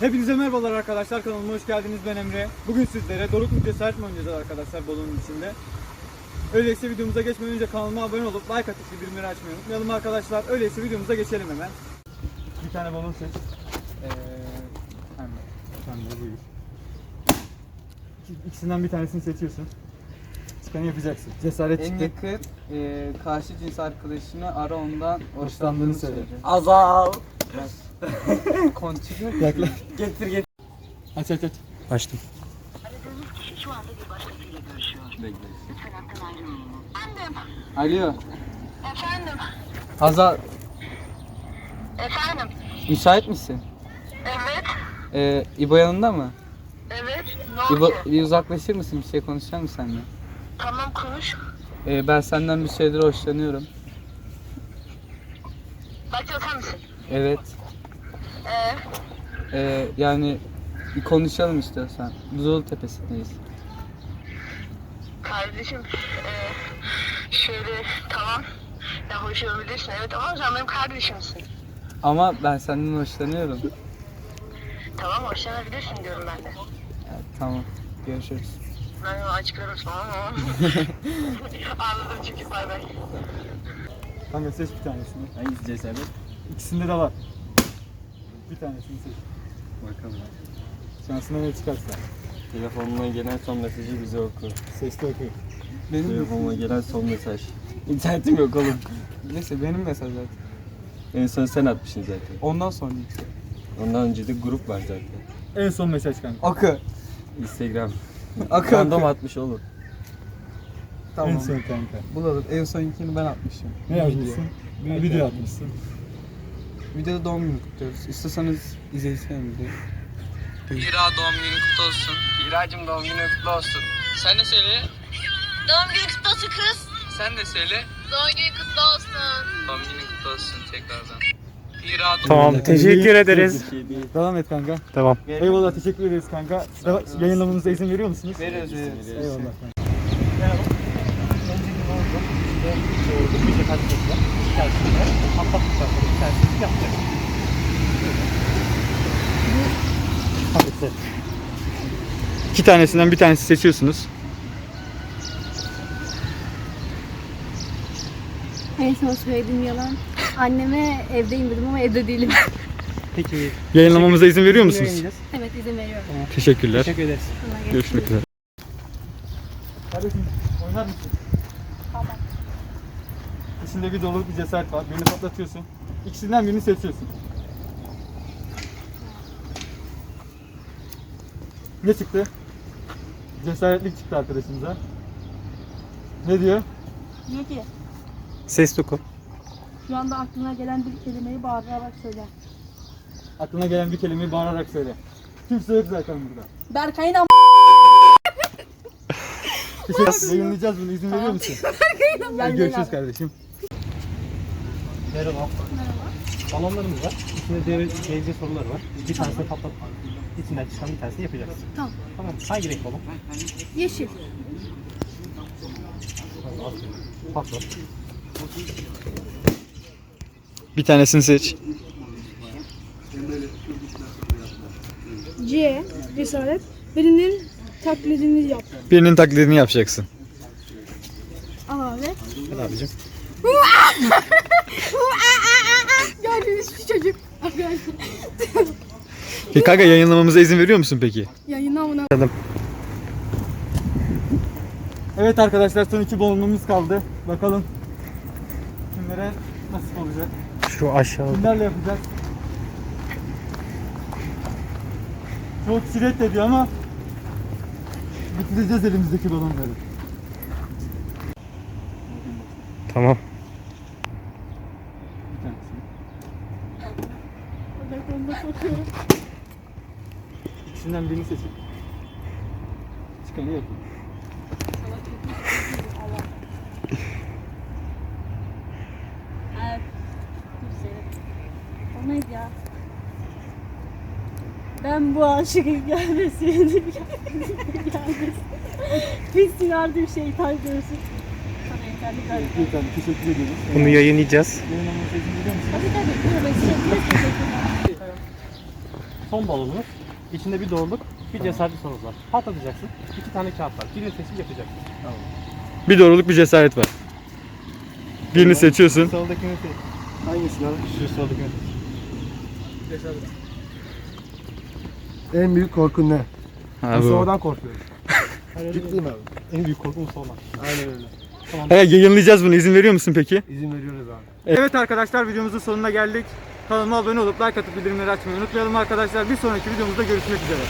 Hepinize merhabalar arkadaşlar kanalıma hoş geldiniz ben Emre. Bugün sizlere Doruk mu cesaret mi oynayacağız arkadaşlar balonun içinde. Öyleyse videomuza geçmeden önce kanalıma abone olup like atıp bildirimleri açmayı unutmayalım arkadaşlar. Öyleyse videomuza geçelim hemen. Bir tane balon seç. Ee. Sen de buyur. İki- İkisinden bir tanesini seçiyorsun. Çıkanı yapacaksın. Cesaret En çıktı. yakın e, karşı cins arkadaşını ara ondan Hoşlandığını söyle. Azal. Continue. Yaklaş. Getir getir. Aç aç aç. Açtım. Aradığınız kişi şu anda bir başkasıyla görüşüyor. Lütfen hattan ayrılmayın. Efendim, Alo. efendim, Azal. efendim. Müsait misin? Evet, E, İbo yanında mı? evet. Ne İbo oldu? bir uzaklaşır mısın? Bir şey konuşacak mısın seninle? Tamam konuş. E, ben senden bir şeyler hoşlanıyorum. Başka sen misin? Evet. Ee, E, yani bir konuşalım istiyorsan. Buzul tepesindeyiz. kardeşim, ee, şöyle tamam. Ya hoş olabilirsin evet ama sen benim kardeşimsin. Ama ben senden hoşlanıyorum. Tamam hoşlanabilirsin diyorum ben de. Ya, tamam. Görüşürüz. Ben onu açıklarım ama. Anladım çünkü bay bay. Kanka seç bir tanesini. Hangisi cesaret? İkisinde de var. Bir tanesini seç. Bakalım. Şansına ne çıkarsa. Telefonuma gelen son mesajı bize oku. Sesli okuyor. Benim Telefonuma gelen son mesaj. İnternetim yok oğlum. Neyse benim mesaj zaten. En son sen atmışsın zaten. Ondan sonra işte. Ondan önce de grup var zaten. En son mesaj kanka. Akı. Instagram. Akı Random akı. atmış oğlum. Tamam. En son kanka. Bulalım. En sonkini ben atmışım. Ne yazmışsın? Bir video atmışsın. Videoda doğum günü kutluyoruz. İstiyorsanız izleyin videoyu. Hira doğum günü kutlu olsun. Hiracım doğum günü kutlu olsun. Sen de söyle. Doğum günü kutlu olsun kız. Sen de söyle. Doğum günü kutlu olsun. Doğum günü kutlu olsun tekrardan. Doğum Tamam teşekkür ederiz. Devam et kanka. Tamam. Eyvallah teşekkür ederiz kanka. Sıra- Yayınlamamıza izin veriyor musunuz? Veriyoruz veriyoruz. Eyvallah kanka. Ne oldu? Bir şey kaçırdılar. Bir tanesini atlattıktan sonra bir tanesini yapacak. İki tanesinden bir tanesi seçiyorsunuz. En son söylediğim yalan. Anneme evdeyim dedim ama evde değilim. Peki. Yayınlamamıza izin veriyor musunuz? evet izin veriyorum. Teşekkürler. Teşekkür ederiz. Görüşmek üzere. Kardeşim oynar mısın? Tamam. İçinde bir doluluk bir cesaret var. Birini patlatıyorsun. İkisinden birini seçiyorsun. Ne çıktı? Cesaretlik çıktı arkadaşımıza. Ne diyor? Diyor ki Ses doku. şu anda aklına gelen bir kelimeyi bağırarak söyle. Aklına gelen bir kelimeyi bağırarak söyle. Kimse yok zaten burada. Berkay'ın am- Teşekkür Yayınlayacağız bunu. İzin veriyor musun? Hadi görüşürüz kardeşim. Merhaba. Balonlarımız var. İçinde devre, sorular var. Bir tanesini patlat. İçinden çıkan bir tanesini yapacağız. Tamam. Tamam. Hangi renk balon? Yeşil. Patlat. Bir tanesini seç. C. Cesaret. Birinin taklidini yap. Birinin taklidini yapacaksın. Al abi. Hadi abicim. Gördüğünüz şu çocuk. Arkadaşlar. Peki kanka yayınlamamıza izin veriyor musun peki? Yayına amına. Evet arkadaşlar son iki balonumuz kaldı. Bakalım kimlere nasip olacak. Şu aşağı. Kimlerle yapacağız? Çok şiddet ediyor ama bitireceğiz elimizdeki balonları. Tamam. Bir tanesini. Odaklanma sokuyorum. İkisinden birini seçin. Çıkanı yapın. O neydi ya? Ben bu aşıkın gelmesini gelmesin. Bitsin artık şeytan görsün. Sana yeterli galiba. Tane teşekkür ediyoruz. Bunu yayınlayacağız. Yayınlamamıza izin veriyor musunuz? Tabii tabii. Buyurun, ben size- size teşekkürler. Son balonumuz. İçinde bir doğruluk, bir cesaretli sorumuz var. Patlatacaksın. İki tane kağıt var. Birini seçip yapacaksın. Bir doğruluk bir cesaret var. Birini seçiyorsun. Soldakini seç. Hangisi lan? Şu soldakini seç. En büyük korkun ne? Ha, Biz bu. oradan korkuyoruz. Ciddiyim abi. En büyük korkumuz sormak. Aynen öyle. He, yayınlayacağız bunu. İzin veriyor musun peki? İzin veriyoruz abi. Evet arkadaşlar videomuzun sonuna geldik. Kanalıma abone olup like atıp bildirimleri açmayı unutmayalım arkadaşlar. Bir sonraki videomuzda görüşmek üzere.